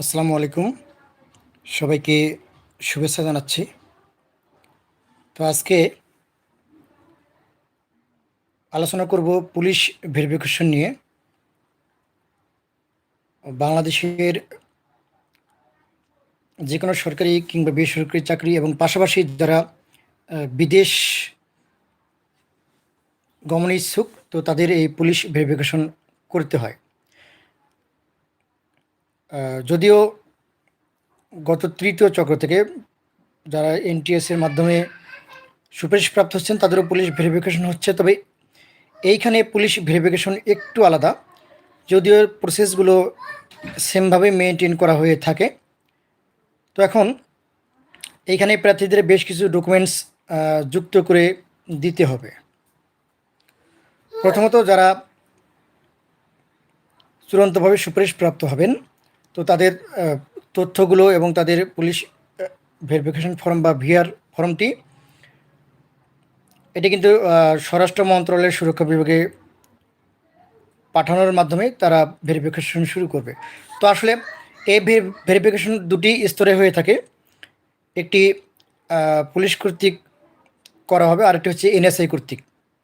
আসসালামু আলাইকুম। সবাইকে শুভেচ্ছা জানাচ্ছি। তো আজকে আলোচনা করব পুলিশ ভেরিফিকেশন নিয়ে। বাংলাদেশের যে কোনো সরকারি কিংবা বেসরকারি চাকরি এবং পাশাপাশি যারা বিদেশ গমন ইচ্ছুক, তো তাদের এই পুলিশ ভেরিফিকেশন করতে হয়। যদিও গত তৃতীয় চক্র থেকে যারা এনটিএস এর মাধ্যমে সুপারিশপ্রাপ্ত হচ্ছেন, তাদেরও পুলিশ ভেরিফিকেশন হচ্ছে। তবে এইখানে পুলিশ ভেরিফিকেশন একটু আলাদা। যদিও প্রসেসগুলো সেমভাবে মেনটেন করা হয়ে থাকে। তো এখন এইখানে প্রার্থীদের বেশ কিছু ডকুমেন্টস যুক্ত করে দিতে হবে। প্রথমত যারা চূড়ান্তভাবে সুপারিশ প্রাপ্ত হবেন তো তাদের তথ্যগুলো এবং তাদের পুলিশ ভেরিফিকেশন ফর্ম বা ভিআর ফর্মটি এটি কিন্তু স্বরাষ্ট্র মন্ত্রণালয়ের সুরক্ষা বিভাগে পাঠানোর মাধ্যমে তারা ভেরিফিকেশন শুরু করবে। তো আসলে এই ভেরিফিকেশন দুটি স্তরে হয়ে থাকে। একটি পুলিশ কর্তৃক করা হবে, আরেকটি হচ্ছে এনএসআই কর্তৃক।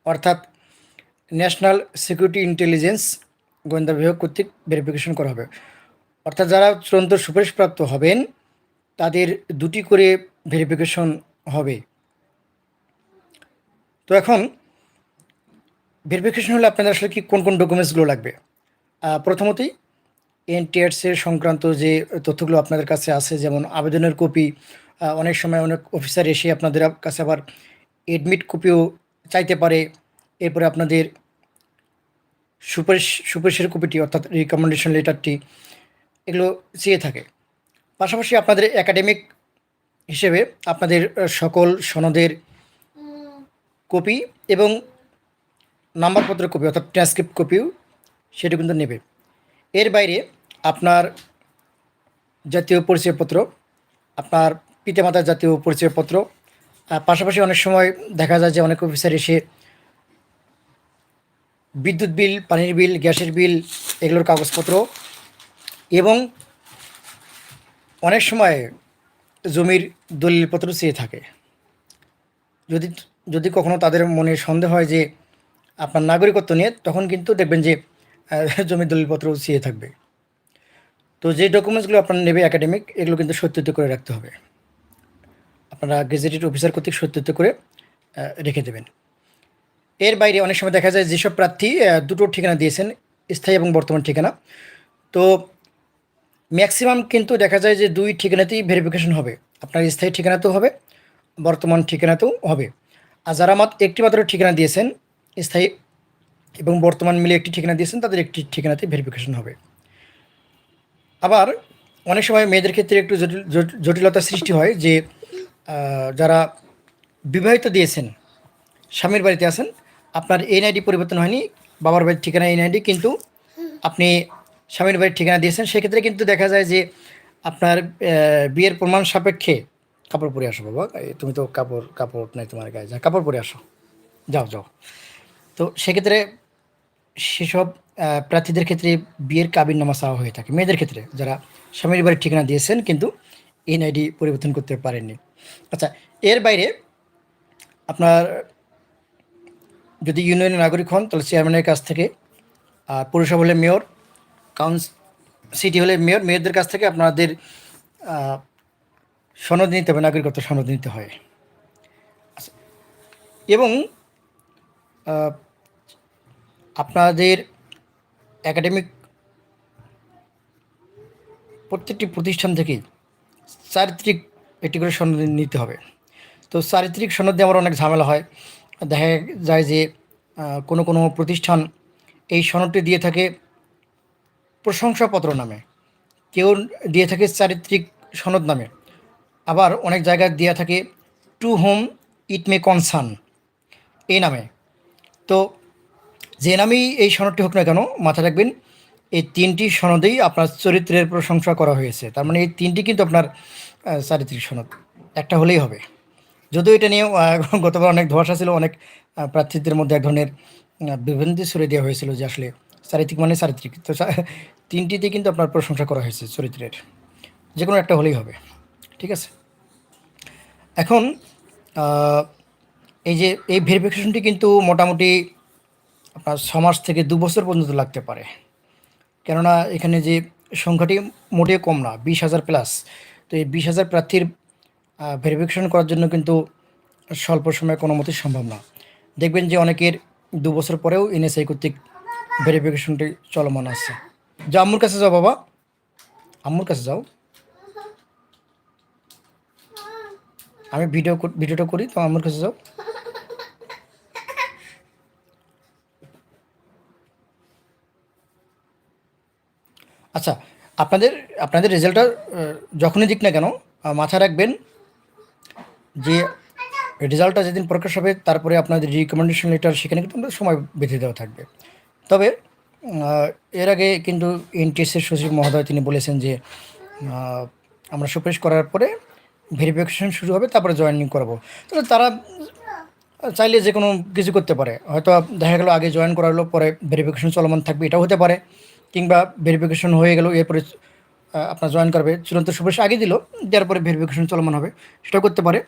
অর্থাৎ ন্যাশনাল সিকিউরিটি ইন্টেলিজেন্স গোয়েন্দা বিভাগ কর্তৃক ভেরিফিকেশন করা হবে। অর্থাৎ যারা চূড়ান্ত সুপারিশপ্রাপ্ত হবেন, তাদের দুটি করে ভেরিফিকেশন হবে। তো এখন ভেরিফিকেশন হলে আপনাদের আসলে কি কোন কোন ডকুমেন্টসগুলো লাগবে? প্রথমতই এনটিআরসের সংক্রান্ত যে তথ্যগুলো আপনাদের কাছে আছে, যেমন আবেদনের কপি অনেক সময় অনেক অফিসার এসে আপনাদের কাছে আবার এডমিট কপিও চাইতে পারে। এরপরে আপনাদের সুপারিশ, সুপারিশের কপিটি অর্থাৎ রিকমেন্ডেশন লেটারটি এগুলো চেয়ে থাকে। পাশাপাশি আপনাদের একাডেমিক হিসেবে আপনাদের সকল সনদের কপি এবং নাম্বারপত্রের কপি অর্থাৎ ট্রান্সক্রিপ্ট কপিও সেটা কিন্তু নেবে। এর বাইরে আপনার জাতীয় পরিচয়পত্র, আপনার পিতামাতার জাতীয় পরিচয়পত্র পাশাপাশি অনেক সময় দেখা যায় যে অনেক অফিসার এসে বিদ্যুৎ বিল, পানির বিল, গ্যাসের বিল, এগুলোর কাগজপত্র এবং অনেক সময় জমির দলিলপত্র চেয়ে থাকে। যদি যদি কখনো তাদের মনে সন্দেহ হয় যে আপনার নাগরিকত্ব নিয়ে, তখন কিন্তু দেখবেন যে জমির দলিলপত্র চেয়ে থাকবে। তো যে ডকুমেন্টসগুলো আপনার নেবে একাডেমিক এগুলো কিন্তু সত্যিত করে রাখতে হবে। আপনারা গেজেটেড অফিসার কর্তৃক সত্যিত করে রেখে দেবেন। এর বাইরে অনেক সময় দেখা যায়, যেসব প্রার্থী দুটো ঠিকানা দিয়েছেন, স্থায়ী এবং বর্তমান ঠিকানা। তো ম্যাক্সিমাম কিন্তু দেখা যায় যে দুই ঠিকানাতেই ভেরিফিকেশন হবে। আপনার স্থায়ী ঠিকানাতেও হবে, বর্তমান ঠিকানাতেও হবে। আর যারা মাত্র একটি মাত্র ঠিকানা দিয়েছেন, স্থায়ী এবং বর্তমান মিলে একটি ঠিকানা দিয়েছেন, তাদের একটি ঠিকানাতে ভেরিফিকেশন হবে। আবার অনেক সময় মেয়েদের ক্ষেত্রে একটু জটিল জটিলতার সৃষ্টি হয় যে যারা বিবাহিত দিয়েছেন, স্বামীর বাড়িতে আছেন, আপনার এনআইডি পরিবর্তন হয়নি, বাবার বাড়ির ঠিকানা এনআইডি কিন্তু আপনি স্বামীর বাড়ির ঠিকানা দিয়েছেন, সেক্ষেত্রে কিন্তু দেখা যায় যে আপনার বিয়ের প্রমাণ সাপেক্ষে কাপড় পরে আসো বাবা। তুমি তো কাপড় কাপড় নাই তোমার গায়ে, যা কাপড় পরে আসো। যাও যাও। তো সেক্ষেত্রে সেসব প্রার্থীদের ক্ষেত্রে বিয়ের কাবিন নামা চাওয়া হয়ে থাকে। মেয়েদের ক্ষেত্রে যারা স্বামীর বাড়ির ঠিকানা দিয়েছেন কিন্তু এনআইডি পরিবর্তন করতে পারেননি। আচ্ছা এর বাইরে আপনার যদি ইউনিয়নের নাগরিক হন, তাহলে চেয়ারম্যানের কাছ থেকে পৌরসভা হলে মেয়র কাউন্স সিটি হলে মেয়র মেয়রদের কাছ থেকে আপনাদের সনদ নিতে হবে নাগরিকত্ব সনদ নিতে হয়। আচ্ছা, এবং আপনাদের একাডেমিক প্রত্যেকটি প্রতিষ্ঠান থেকেই চারিত্রিক একটি করে সনদ নিতে হবে। তো চারিত্রিক সনদ দিয়ে আমার অনেক ঝামেলা হয়। দেখা যায় যে কোনো কোনো প্রতিষ্ঠান এই সনদটি দিয়ে থাকে প্রশংসাপত্র নামে। কেউ দিয়ে থাকে চারিত্রিক সনদ নামে। আবার অনেক জায়গায় দেওয়া থাকে, to whom it may concern এই নামে। তো যে নামেই এই সনদটি হোক না কেন, মাথায় রাখবেন, এই তিনটি সনদেই আপনার চরিত্রের প্রশংসা করা হয়েছে। তার মানে এই তিনটি কিন্তু আপনার চারিত্রিক সনদ। একটা হলেই হবে। যদিও এটা নিয়ে গতবার অনেক ধোয়াশা ছিল, অনেক প্রার্থীদের মধ্যে এক ধরনের বিভ্রান্তি ছড়িয়ে দেওয়া হয়েছিল যে আসলে চারিত্রিক মানে চারিত্রিক। তো তিনটিতে কিন্তু আপনার প্রশংসা করা হয়েছে চরিত্রের। যে কোনো একটা হলেই হবে, ঠিক আছে? এখন এই যে, এই ভেরিফিকেশনটি কিন্তু মোটামুটি আপনার ছ মাস থেকে দু বছর পর্যন্ত লাগতে পারে। কেননা এখানে যে সংখ্যাটি মোটেও কম না, বিশ হাজার প্লাস তো এই বিশ হাজার প্রার্থীর ভেরিফিকেশন করার জন্য কিন্তু স্বল্প সময়ে কোনো মতেই সম্ভব না। দেখবেন যে অনেকের দু বছর পরেও এনএসআই কর্তৃক ভেরিফিকেশনটি চলমান আছে। যা আম্মুর কাছে যাও, বাবা। আম্মুর কাছে যাও। আমি ভিডিও ভিডিওটা করি তো আম্মুর কাছে যাও। আচ্ছা আপনাদের আপনাদের রেজাল্টটা যখনই দিক না কেন মাথায় রাখবেন যে রেজাল্টটা যেদিন প্রকাশ হবে, তারপরে আপনাদের রিকমেন্ডেশন লেটার সেখানে কিন্তু আমাদের সময় বেঁধে দেওয়া থাকবে। তবে এর আগে কিন্তু এনটিএসের সচিব মহোদয় তিনি বলেছেন যে আমরা সুপারিশ করার পরে ভেরিফিকেশন শুরু হবে, তারপরে জয়েনিং করাবো। তাহলে তারা চাইলে যে কোনো কিছু করতে পারে। হয়তো দেখা গেলো আগে জয়েন করা হলো পরে ভেরিফিকেশন চলমান থাকবে, এটাও হতে পারে। কিংবা ভেরিফিকেশন হয়ে গেল, এরপরে আপনার জয়েন করবে, চূড়ান্ত সুপারিশ আগে দিল, দেওয়ার পরে ভেরিফিকেশন চলমান হবে, সেটাও করতে পারে।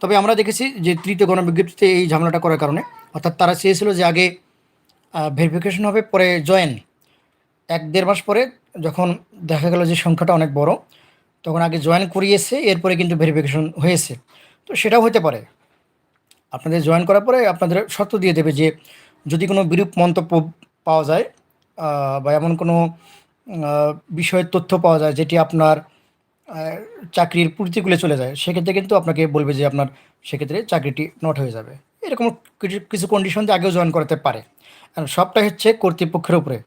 তবে আমরা দেখেছি যে তৃতীয় গণবিজ্ঞপ্তিতে এই ঝামেলাটা করার কারণে, অর্থাৎ তারা চেয়েছিল যে আগে ভেরিফিকেশন হবে, পরে জয়েন এক দেড় মাস পরে যখন দেখা গেল যে সংখ্যাটা অনেক বড়, তখন আগে জয়েন করিয়েছে, এরপরে কিন্তু ভেরিফিকেশন হয়েছে। তো সেটাও হতে পারে। আপনাদের জয়েন করার পরে আপনাদের শর্ত দিয়ে দেবে যে যদি কোনো বিরূপ মন্তব্য পাওয়া যায় বা এমন কোনো বিষয়ের তথ্য পাওয়া যায় যেটি আপনার চাকরির প্রতিকূলে চলে যায়, সেক্ষেত্রে কিন্তু আপনাকে বলবে যে আপনার সেক্ষেত্রে চাকরিটি নট হয়ে যাবে। এরকম কিছু কন্ডিশন দিয়ে আগেও জয়েন করাতে পারে। সবটাই হচ্ছে কর্তৃপক্ষের উপরে।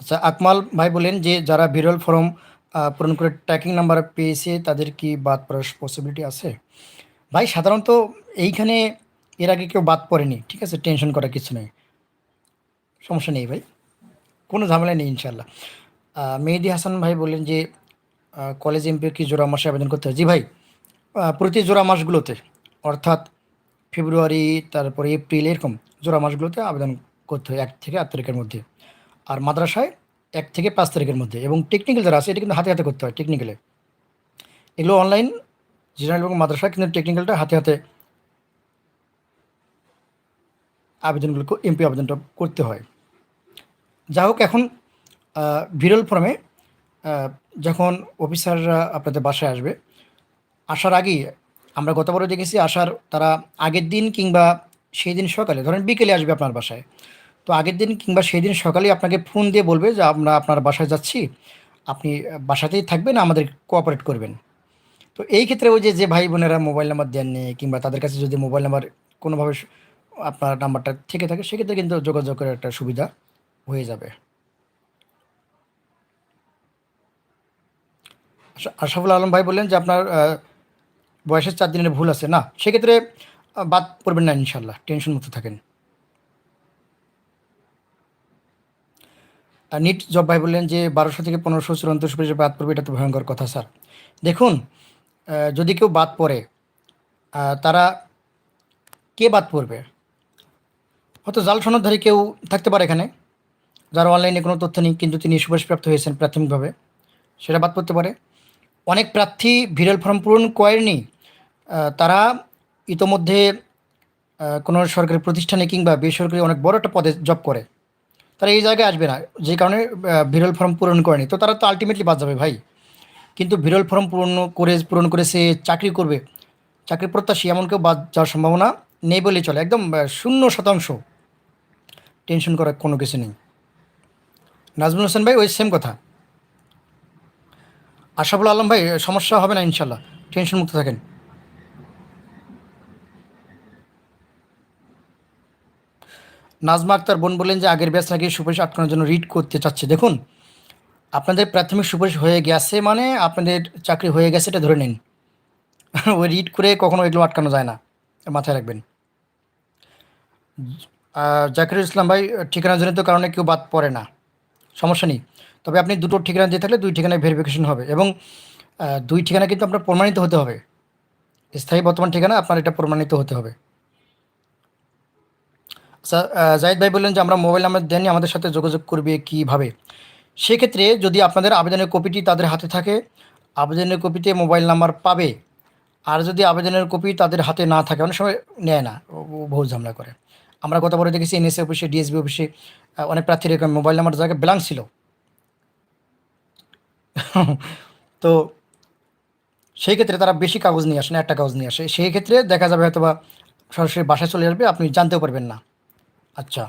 আচ্ছা আকমাল ভাই বলেন যে যারা বিরল ফর্ম পূরণ করে ট্র্যাকিং নাম্বার পেয়েছে, তাদের কি বাদ পড়ার পসিবিলিটি আছে? ভাই, সাধারণত এইখানে এর আগে কেউ বাদ পড়েনি, ঠিক আছে? টেনশন করার কিছু নেই। সমস্যা নেই ভাই। কোনো ঝামেলা নেই ইনশাল্লাহ মেহেদি হাসান ভাই বললেন যে কলেজ এমপি কি জোড়া মাসে আবেদন করতে হয়? জি ভাই প্রতি জোড়া মাসগুলোতে, অর্থাৎ ফেব্রুয়ারি তারপরে এপ্রিল এরকম জোড়া মাসগুলোতে আবেদন করতে হয় এক থেকে আট তারিখের মধ্যে। আর মাদ্রাসায় এক থেকে পাঁচ তারিখের মধ্যে এবং টেকনিক্যাল যারা আছে, এটা কিন্তু হাতে হাতে করতে হয় টেকনিক্যালে এগুলো অনলাইন জেনারেল এবং মাদ্রাসা কিন্তু টেকনিক্যালটা হাতে হাতে আবেদনগুলো এমপি আবেদনটা করতে হয়। যা হোক, এখন বিরল ফর্মে যখন অফিসাররা আপনাদের বাসায় আসবে, আসার আগেই আমরা গতবারও দেখেছি আসার তারা আগের দিন কিংবা সেই দিন সকালে, ধরেন বিকেলে আসবে আপনার বাসায়। তো আগের দিন কিংবা সেই দিন সকালে আপনাকে ফোন দিয়ে বলবে যে, আমরা আপনার বাসায় যাচ্ছি। আপনি বাসাতেই থাকবেন, আমাদের কোঅপারেট করবেন। তো এই ক্ষেত্রে ওই যে যে ভাই বোনেরা মোবাইল নাম্বার দেননি কিংবা তাদের কাছে যদি মোবাইল নাম্বার কোনোভাবে আপনার নাম্বারটা থেকে থাকে, সেক্ষেত্রে কিন্তু যোগাযোগের একটা সুবিধা হয়ে যাবে। আশরাফুল আলম ভাই বললেন যে আপনার বয়সের চার দিনের ভুল আছে। না, সেক্ষেত্রে বাদ পড়বেন না ইনশাল্লাহ টেনশন মুক্ত থাকেন। নিট জব ভাই বললেন যে বারোশো থেকে পনেরোশো চূড়ান্ত সুপারিশে বাদ পড়বে, এটা তো ভয়ঙ্কর কথা, স্যার। দেখুন যদি কেউ বাদ পড়ে তারা কে বাদ পড়বে? হয়তো জাল সনদধারী কেউ থাকতে পারে এখানে, যার অনলাইনে কোনো তথ্য নেই, কিন্তু তিনি সুপারিশপ্রাপ্ত হয়েছেন প্রাথমিকভাবে, সেটা বাদ পড়তে পারে। অনেক প্রার্থী ভিরাল ফর্ম পূরণ করেনি। তারা ইতোমধ্যে কোনো সরকারি প্রতিষ্ঠানে কিংবা বেসরকারি অনেক বড় একটা পদে জব করে। তারা এই জায়গায় আসবে না, যে কারণে বিরল ফর্ম পূরণ করেনি। তো তারা তো আলটিমেটলি বাদ যাবে ভাই। কিন্তু বিরল ফর্ম পূরণ করে পূরণ করে সে চাকরি করবে। চাকরি প্রত্যাশী এমন কেউ বাদ যাওয়ার সম্ভাবনা নেই বলেই চলে। একদম শূন্য শতাংশ টেনশন করার কোনো কিছু নেই। নাজমুল হোসেন ভাই, ওই সেম কথা। আশাফুল আলম ভাই, সমস্যা হবে না ইনশাল্লাহ? টেনশন মুক্ত থাকেন। নাজমা আক্তার, বোন বললেন যে আগের ব্যাচ নাকি সুপারিশ আটকানোর জন্য রিড করতে চাচ্ছে। দেখুন, আপনাদের প্রাথমিক সুপারিশ হয়ে গেছে মানে আপনাদের চাকরি হয়ে গেছে, এটা ধরে নিন। ওই রিড করে কখনো এগুলো আটকানো যায় না, মাথায় রাখবেন। জাকিরুল ইসলাম ভাই ঠিকানাজনিত কারণে কেউ বাদ পড়ে না। সমস্যা নেই। তবে আপনি দুটো ঠিকানা দিয়ে থাকলে দুই ঠিকানায় ভেরিফিকেশন হবে এবং দুই ঠিকানা কিন্তু আপনার প্রমাণিত হতে হবে। স্থায়ী বর্তমান ঠিকানা আপনার এটা প্রমাণিত হতে হবে। আহ, জাহিদ ভাই বললেন যে আমরা মোবাইল নাম্বার দেননি আমাদের সাথে যোগাযোগ করবে কীভাবে? সেক্ষেত্রে যদি আপনাদের আবেদনের কপিটি তাদের হাতে থাকে আবেদনের কপিতে মোবাইল নাম্বার পাবে। আর যদি আবেদনের কপি তাদের হাতে না থাকে অনেক সময় নেয় না বহু ঝামেলা করে। আমরা গত বছর দেখেছি এনএসএ অফিসে ডিএসবি অফিসে অনেক প্রার্থীর মোবাইল নাম্বার জায়গায় ব্ল্যাঙ্ক ছিল। তো সেই ক্ষেত্রে তারা বেশি কাগজ নিয়ে আসে না, একটা কাগজ নিয়ে আসে। সেই ক্ষেত্রে দেখা যাবে হয়তো বা সরাসরি বাসায় চলে আসবে, আপনি জানতেও পারবেন না। আচ্ছা।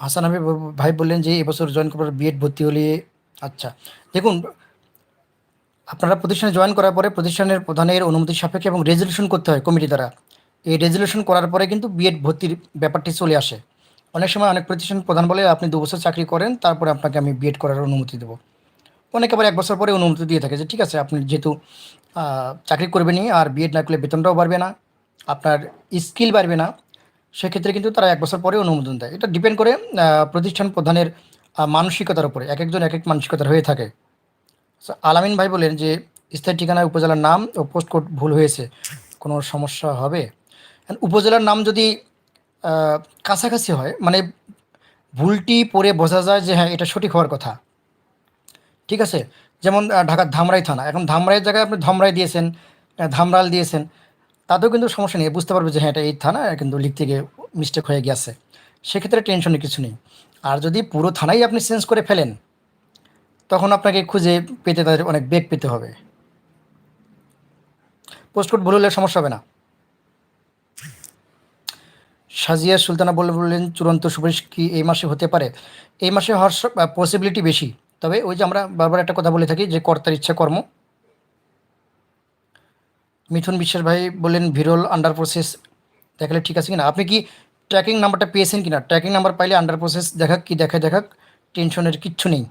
হাসান হাবিব ভাই বললেন যে এবছর জয়েন করার বিএড ভর্তি হলে আচ্ছা। দেখুন, আপনারা প্রতিষ্ঠানে জয়েন করার পরে প্রতিষ্ঠানের প্রধানের অনুমতি সাপেক্ষে এবং রেজলিউশন করতে হয় কমিটি দ্বারা। এই রেজলিউশন করার পরে কিন্তু বিএড ভর্তির ব্যাপারটি চলে আসে। অনেক সময় অনেক প্রতিষ্ঠান প্রধান বলে আপনি দু বছর চাকরি করেন, তারপরে আপনাকে আমি বিএড করার অনুমতি দেবো। অনেকে আবার এক বছর পরে অনুমতি দিয়ে থাকে যে, ঠিক আছে, আপনি যেহেতু চাকরি করবেনই আর বিএড না করলে বেতনটাও বাড়বে না, আপনার স্কিল বাড়বে না, সেক্ষেত্রে কিন্তু তারা এক বছর পরে অনুমোদন দেয়। এটা ডিপেন্ড করে প্রতিষ্ঠান প্রধানের মানসিকতার উপরে। এক একজন এক এক মানসিকতার হয়ে থাকে। আলামিন ভাই বলেন যে, স্থায়ী ঠিকানায় উপজেলার নাম ও পোস্ট কোড ভুল হয়েছে, কোনো সমস্যা হবে? উপজেলার নাম যদি কাছাকাছি হয়। মানে ভুলটি পড়ে বোঝা যায় যে হ্যাঁ এটা সঠিক হওয়ার কথা। ঠিক আছে? যেমন ঢাকার ধামরাই থানা। এখন ধামরাইয়ের জায়গায় আপনি ধমরাই দিয়েছেন ধামরাল দিয়েছেন, তাতেও কিন্তু সমস্যা নেই। বুঝতে পারবে যে হ্যাঁ এটা এই থানা কিন্তু লিখতে গিয়ে মিস্টেক হয়ে গেছে। সেক্ষেত্রে টেনশনের কিছু নেই। আর যদি পুরো থানাই আপনি চেঞ্জ করে ফেলেন, তখন আপনাকে খুঁজে পেতে তাদের অনেক বেগ পেতে হবে। পোস্টকোড ভুল হলে সমস্যা হবে না। সাজিয়া সুলতানা বলে বললেন, চূড়ান্ত সুপারিশ কি এই মাসে হতে পারে? এই মাসে হওয়ার পসিবিলিটি বেশি। তবে ওই যে আমরা বারবার একটা কথা বলে থাকি যে, কর্তার ইচ্ছা কর্ম। মিথুন বিশ্বাস ভাই বললেন, ভিরল আন্ডার প্রসেস দেখালে ঠিক আছে কিনা? আপনি কি ট্র্যাকিং নাম্বারটা পেয়েছেন কিনা? ট্র্যাকিং নাম্বার পাইলে আন্ডার প্রসেস দেখাক কি দেখা দেখাক, টেনশনের কিচ্ছু নেই।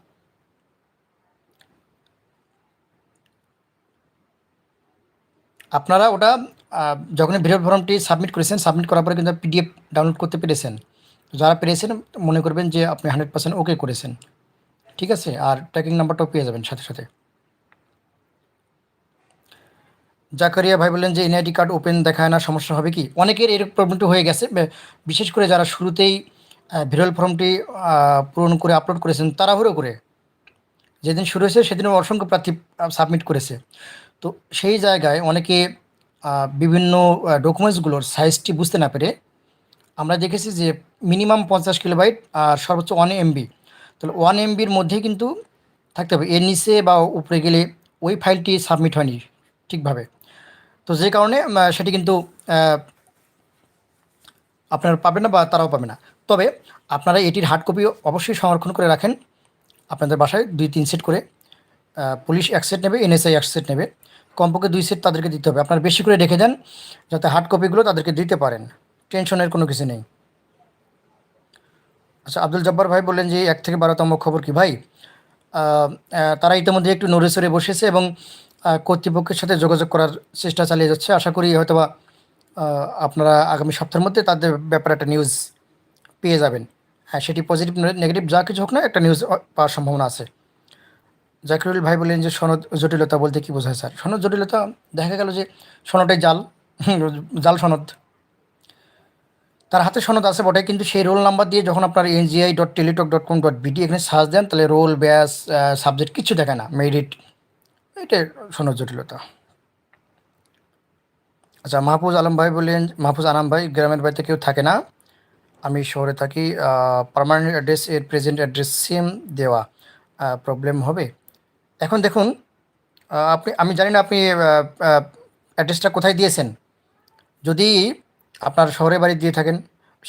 আপনারা ওটা যখন ভিডিও ফর্মটি সাবমিট করেছেন সাবমিট করার পরে কিন্তু পিডিএফ ডাউনলোড করতে পেরেছেন। যারা পেরেছেন, মনে করবেন যে আপনি হান্ড্রেড পার্সেন্ট ওকে করেছেন। ঠিক আছে? আর ট্র্যাকিং নাম্বারটাও পেয়ে যাবেন সাথে সাথে। জাকারিয়া ভাই বললেন যে, এনআইডি কার্ড ওপেন দেখায় না, সমস্যা হবে কি? অনেকের এর প্রবলেমটি হয়ে গেছে। বিশেষ করে যারা শুরুতেই ভিরল ফর্মটি পূরণ করে আপলোড করেছেন, তাড়াহুড়ো করে। যেদিন শুরু হয়েছে সেদিন অসংখ্য প্রার্থী সাবমিট করেছে। তো সেই জায়গায় অনেকে বিভিন্ন ডকুমেন্টসগুলোর সাইজটি বুঝতে না পেরে আমরা দেখেছি যে মিনিমাম পঞ্চাশ কিলোবাইট আর সর্বোচ্চ ওয়ান এমবি তাহলে ওয়ান এমবির মধ্যেই কিন্তু থাকতে হবে। এর নিচে বা উপরে গেলে ওই ফাইলটি সাবমিট হয়নি ঠিকভাবে। তো যে কারণে সেটি কিন্তু আপনারা পাবেন না বা তারাও পাবে না। তবে আপনারা এটির হার্ড কপি অবশ্যই সংরক্ষণ করে রাখেন। আপনাদের বাসায় দুই তিন সেট করে পুলিশ এক সেট নেবে এনএসআই এক সেট নেবে। কমপক্ষে দুই সেট তাদেরকে দিতে হবে। আপনারা বেশি করে রেখে দেন যাতে হার্ড কপিগুলো তাদেরকে দিতে পারেন। টেনশনের কোনো কিছু নেই। আচ্ছা আব্দুল জব্বার ভাই বললেন যে, এক থেকে বারোতম খবর কি ভাই? তারা ইতিমধ্যে একটু নড়ে সরে বসেছে এবং কর্তৃপক্ষের সাথে যোগাযোগ করার চেষ্টা চালিয়ে যাচ্ছে। আশা করি হয়তোবা আপনারা আগামী সপ্তাহের মধ্যে তাদের ব্যাপারে একটা নিউজ পেয়ে যাবেন। হ্যাঁ সেটি পজিটিভ নেগেটিভ যা কিছু হোক না, একটা নিউজ পাওয়ার সম্ভাবনা আছে। জাকিরুল ভাই বললেন যে সনদ জটিলতা বলতে কি বোঝায় স্যার? সনদ জটিলতা, দেখা গেল যে সনদটাই জাল জাল সনদ। তার হাতে সনদ আছে বটে, কিন্তু সেই রোল নাম্বার দিয়ে যখন আপনার NGI dot Teletalk dot com dot BD এখানে সার্চ দেন, তাহলে রোল, ব্যাস সাবজেক্ট কিছু দেখায় না, মেরিট। এটা সনদ জটিলতা। আচ্ছা মাহফুজ আলম ভাই বললেন, মাহফুজ আনাম ভাই, গ্রামের বাড়িতে কেউ থাকে না? আমি শহরে থাকি পার্মানেন্ট অ্যাড্রেস এর প্রেজেন্ট অ্যাড্রেস সেম দেওয়া প্রবলেম হবে। এখন দেখুন আপনি, আমি জানি না আপনি অ্যাড্রেসটা কোথায় দিয়েছেন। যদি আপনার শহরে বাড়ি দিয়ে থাকেন,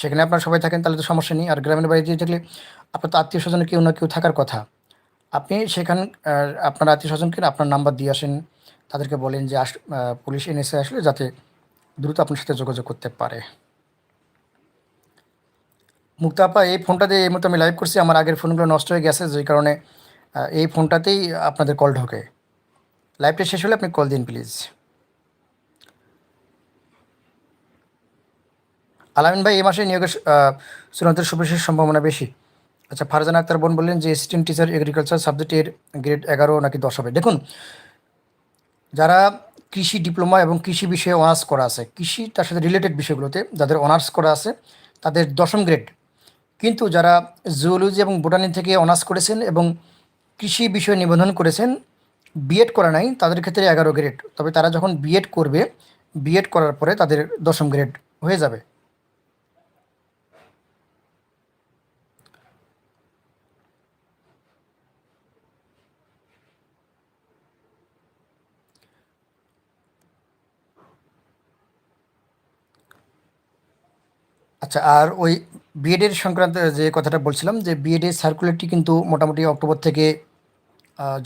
সেখানে আপনার সবাই থাকেন, তাহলে তো সমস্যা নেই। আর গ্রামের বাড়ি দিয়ে থাকলে আপনার তো আত্মীয় স্বজনের কেউ না কেউ থাকার কথা। আপনি সেখান আপনার আত্মীয় স্বজনকে আপনার নাম্বার দিয়ে আসেন, তাদেরকে বলেন যে আস পুলিশ এনএসএ আসলে যাতে দ্রুত আপনার সাথে যোগাযোগ করতে পারে। মুক্তা এই ফোনটা দিয়ে এই মতো আমি লাইভ করছি। আমার আগের ফোনগুলো নষ্ট হয়ে গেছে, যেই কারণে এই ফোনটাতেই আপনাদের কল ঢোকে। লাইভটা শেষ হলে আপনি কল দিন প্লিজ আলামিন ভাই এই মাসে নিয়োগের আহ, চূড়ান্ত সুবিশেষ সম্ভাবনা বেশি। আচ্ছা ফারজানা আক্তার বোন বললেন যে অ্যাসিস্ট্যান্ট টিচার এগ্রিকালচার সাবজেক্টের গ্রেড এগারো নাকি দশ হবে। দেখুন যারা কৃষি ডিপ্লোমা এবং কৃষি বিষয়ে অনার্স করা আছে কৃষি তার সাথে রিলেটেড বিষয়গুলোতে যাদের অনার্স করা আছে তাদের দশম গ্রেড কিন্তু যারা জুওলজি এবং বোটানি থেকে অনার্স করেছেন এবং কৃষি বিষয়ে নিবন্ধন করেছেন বিএড করা নাই, তাদের ক্ষেত্রে এগারো গ্রেড তবে তারা যখন বিএড করবে বিএড করার পরে তাদের দশম গ্রেড হয়ে যাবে। আচ্ছা আর ওই বিএডের সংক্রান্ত যে কথাটা বলছিলাম, যে বিএডের সার্কুলারটি কিন্তু মোটামুটি অক্টোবর থেকে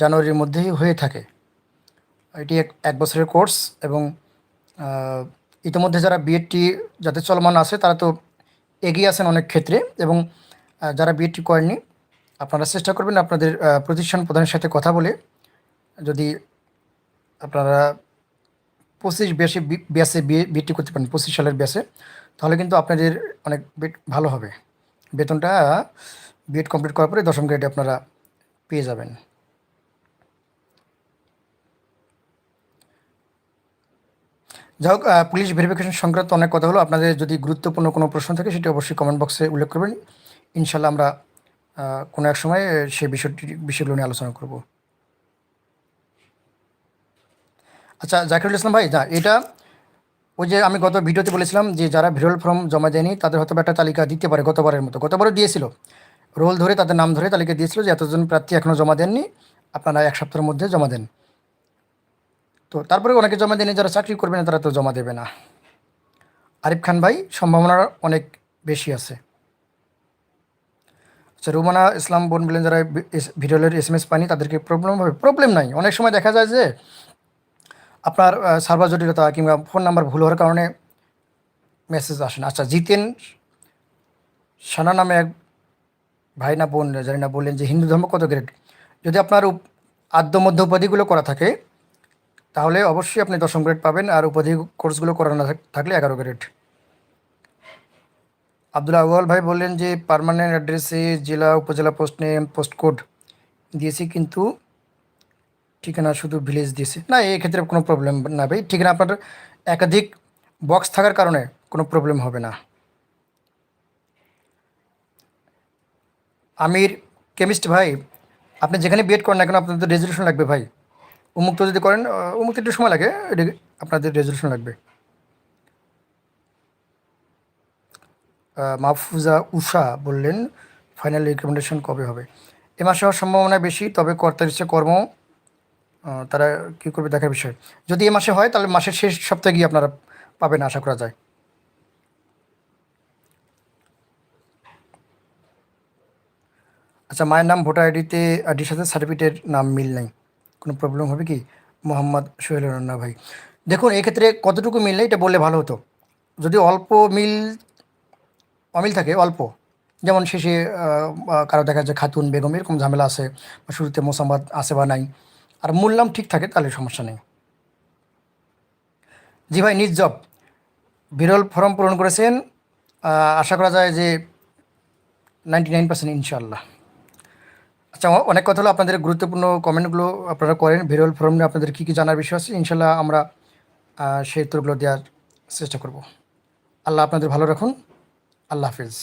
জানুয়ারির মধ্যেই হয়ে থাকে। এটি এক এক বছরের কোর্স এবং ইতিমধ্যে যারা বিএডটি যাদের চলমান আছে, তারা তো এগিয়ে আছেন অনেক ক্ষেত্রে এবং যারা বিএডটি করেননি, আপনারা চেষ্টা করবেন আপনাদের প্রতিষ্ঠান প্রধানের সাথে কথা বলে, যদি আপনারা পঁচিশ ব্যাসে ব্যাসে বিএডটি করতে পারেন, পঁচিশ সালের ব্যাসে তাহলে কিন্তু আপনাদের অনেক ভালো হবে। বেতনটা বিএড কমপ্লিট করার পরে দশম গ্রেডে আপনারা পেয়ে যাবেন। যাই হোক পুলিশ ভেরিফিকেশন সংক্রান্ত অনেক কথা হলো। আপনাদের যদি গুরুত্বপূর্ণ কোনো প্রশ্ন থাকে, সেটি অবশ্যই কমেন্ট বক্সে উল্লেখ করবেন। ইনশাল্লাহ আমরা কোনো এক সময় সেই বিষয়টি, বিষয়গুলো নিয়ে আলোচনা করব। আচ্ছা জাকিরুল ইসলাম ভাই না এটা ওই যে আমি গত ভিডিওতে বলেছিলাম যে যারা ভিরল ফর্ম জমা দেয়নি, তাদের হয়তো একটা তালিকা দিতে পারে গতবারের মতো। গতবারও দিয়েছিল। রোল ধরে তাদের নাম ধরে তালিকা দিয়েছিল যে এতজন প্রার্থী এখনও জমা দেননি। আপনারা এক সপ্তাহের মধ্যে জমা দেন। তো তারপরে অনেকে জমা দেয়নি যারা চাকরি করবে না, তারা তো জমা দেবে না। আরিফ খান ভাই, সম্ভাবনা অনেক বেশি আছে। আচ্ছা রুমানা ইসলাম, বোন বলেন যারা ভিডিওলের এস এম এস পানি তাদেরকে প্রবলেম হবে প্রবলেম নাই। অনেক সময় দেখা যায় যে আপনার সার্ভার জটিলতা কিংবা ফোন নাম্বার ভুল হওয়ার কারণে মেসেজ আসে না। আচ্ছা জিতেন সানা নামে এক ভাই না বোন, জানি না বললেন যে হিন্দু ধর্ম কত গ্রেড যদি আপনার উপ- আদ্য মধ্য উপাধিগুলো করা থাকে তাহলে অবশ্যই আপনি দশম গ্রেড পাবেন আর উপাধি কোর্সগুলো করানো থাকলে এগারো গ্রেড আব্দুল আউয়াল ভাই বললেন যে পার্মানেন্ট অ্যাড্রেসে জেলা, উপজেলা পোস্ট নেম পোস্ট কোড দিয়েছি কিন্তু ঠিকানা শুধু ভিলেজ দিয়েছে। না, এই ক্ষেত্রে কোনো প্রবলেম না ভাই। ঠিকানা আপনার একাধিক বক্স থাকার কারণে কোনো প্রবলেম হবে না। আমির কেমিস্ট ভাই, আপনি যেখানে বিএড করেন না কেন, আপনাদের রেজলিউশন লাগবে ভাই। উন্মুক্ত যদি করেন উন্মুক্ত একটু সময় লাগে আপনাদের রেজলিউশন লাগবে। মাহফুজা উষা বললেন ফাইনাল রিকমেন্ডেশন কবে হবে? এ মাসে হওয়ার সম্ভাবনা বেশি, তবে কর্তার ইচ্ছে কর্ম তারা কী করবে দেখার বিষয়। যদি এ মাসে হয়, তাহলে মাসের শেষ সপ্তাহে গিয়ে আপনারা পাবেন, আশা করা যায়। আচ্ছা মায়ের নাম, ভোটার আইডিতে, আইডির সাথে সার্টিফিকেটের নাম মিল নেই। কোনো প্রবলেম হবে কি? মোহাম্মদ সোহেল রান্না ভাই। দেখুন, এক্ষেত্রে কতটুকু মিল নেই, এটা বললে ভালো হতো। যদি অল্প মিল অমিল থাকে, অল্প, যেমন শেষে কারও দেখা যায় খাতুন বেগম, এরকম ঝামেলা আছে, বা শুরুতে মোসাম্মদ আছে বা নাই, আর মূল নাম ঠিক থাকে, তাহলে সমস্যা নেই। জি ভাই, নিজ জব। বিরল ফর্ম পূরণ করেছেন আশা করা যায় যে নাইনটি নাইন পার্সেন্ট ইনশাল্লাহ আচ্ছা অনেক কথা হলো। আপনাদের গুরুত্বপূর্ণ কমেন্টগুলো আপনারা করেন। ভিরল ফোরাম নিয়ে আপনাদের কী কী জানার বিষয় আছে? ইনশাল্লাহ আমরা সেই উত্তরগুলো দেওয়ার চেষ্টা করব। আল্লাহ আপনাদের ভালো রাখুন। আল্লাহ হাফিজ।